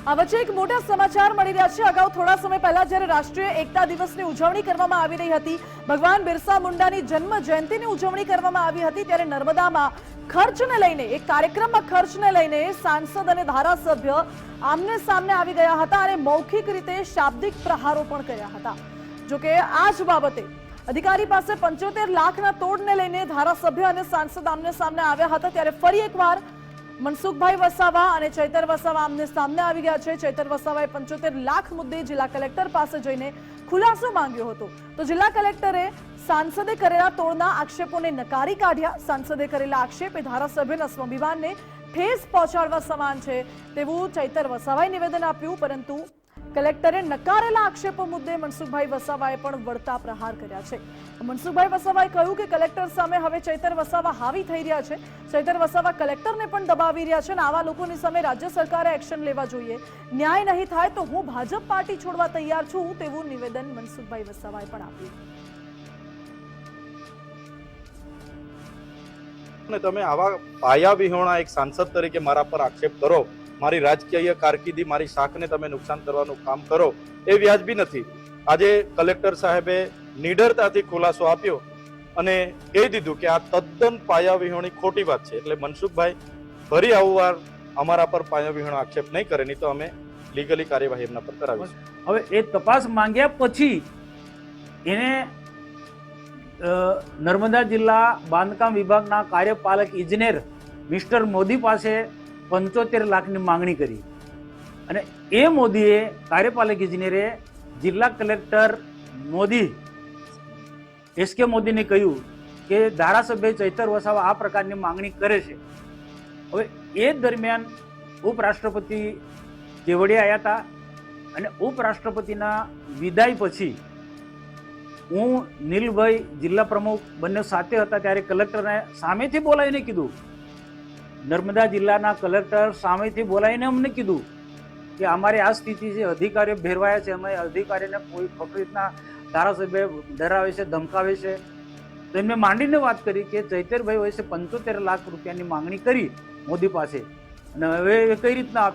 આ વચ્ચે એક મોટા સમાચાર મળી રહ્યા છે. અગાઉ થોડા સમય પહેલા જ્યારે રાષ્ટ્રીય એકતા દિવસની ઉજવણી કરવામાં આવી રહી હતી, ભગવાન બિરસા મુંડાની જન્મ જયંતિની ઉજવણી કરવામાં આવી હતી, ત્યારે નર્મદામાં ખર્ચને લઈને, એક કાર્યક્રમમાં ખર્ચને લઈને સાંસદ અને ધારાસભ્ય આમને સામને આવી ગયા હતા અને મૌખિક રીતે શાબ્દિક પ્રહારો પણ કર્યા હતા. જોકે આ જ બાબતે અધિકારી પાસે પંચોતેર લાખના તોડને લઈને ધારાસભ્ય અને સાંસદ આમને સામને આવ્યા હતા, ત્યારે ફરી એકવાર મનસુખભાઈ વસાવા અને ચૈતર વસાવા આમને સામને આવી ગયા છે. ચૈતર વસાવાએ પંચોતેર લાખ મુદ્દે જિલ્લા કલેક્ટર પાસે જઈને ખુલાસો માંગ્યો હતો. તો જિલ્લા કલેક્ટરે સાંસદે કરેલા તોડના આક્ષેપોને નકારી કાઢ્યા. સાંસદે કરેલા આક્ષેપ ધારાસભ્યના સ્વાભિમાનને ઠેસ પહોંચાડવા સમાન છે તેવું ચૈતર વસાવાએ નિવેદન આપ્યું, પરંતુ કલેક્ટરે નકારેલા આક્ષેપો મુદ્દે મનસુખભાઈ વસાવાએ પણ વળતા પ્રહાર કર્યા છે. મનસુખભાઈ વસાવાએ કહ્યું કે કલેક્ટર સામે હવે ચૈતર વસાવા હાવી થઈ રહ્યા છે. ચૈતર વસાવા કલેક્ટરને પણ દબાવી રહ્યા છે અને આવા લોકોની સામે રાજ્ય સરકારે એક્શન લેવા જોઈએ. ન્યાય નહીં થાય તો હું ભાજપ પાર્ટી છોડવા તૈયાર છું તેવું નિવેદન મનસુખભાઈ વસાવાએ પણ આપ્યું. ને તમે આવા પાયા વિહોણા એક સાંસદ તરીકે મારા પર આક્ષેપ કરો મારી રાજકીય કારકિર્દી, મારી શાખને તમે નુકસાન કરવાનું કામ કરો, એ વ્યાજબી નથી. આજે કલેક્ટર સાહેબે નિડરતાથી ખુલાસો આપ્યો અને કહી દીધું કે આ તદ્દન પાયાવિહોણી ખોટી વાત છે. એટલે મનસુખભાઈ, ફરી આવું વાર અમારા પર પાયા વિહોણો આક્ષેપ નહીં કરે, નહીં તો અમે લીગલી કાર્યવાહી એમના પર કરાવીશું. હવે એ તપાસ માંગ્યા પછી એને નર્મદા જિલ્લા બાંધકામ વિભાગના કાર્યપાલક ઇજનેર મિસ્ટર મોદી પાસે પંચોતેર લાખની માંગણી કરી. અને એ મોદીએ કાર્યપાલક ઇજનેરે જિલ્લા કલેક્ટર મોદી, એસ કે મોદીને કહ્યું કે ધારાસભ્ય ચૈતર વસાવા આ પ્રકારની માંગણી કરે છે. હવે એ દરમિયાન ઉપરાષ્ટ્રપતિ કેવડિયા આવ્યા હતા અને ઉપરાષ્ટ્રપતિના વિદાય પછી હું નીલભાઈ જિલ્લા પ્રમુખ બંને સાથે હતા ત્યારે કલેક્ટરને સામેથી બોલાવીને કીધું નર્મદા જિલ્લાના કલેક્ટર સામેથી બોલાવીને અમને કીધું કે અમારી આ સ્થિતિ છે, અધિકારીઓ ભેરવાયા છે, અમે અધિકારીને કોઈ ફકરીતના રીતના ધારાસભ્ય ડરાવે છે, ધમકાવે છે. તો એમને માંડીને વાત કરી કે ચૈતરભાઈ હોય છે પંચોતેર લાખ રૂપિયાની માંગણી કરી મોદી પાસે. અને હવે કઈ રીતના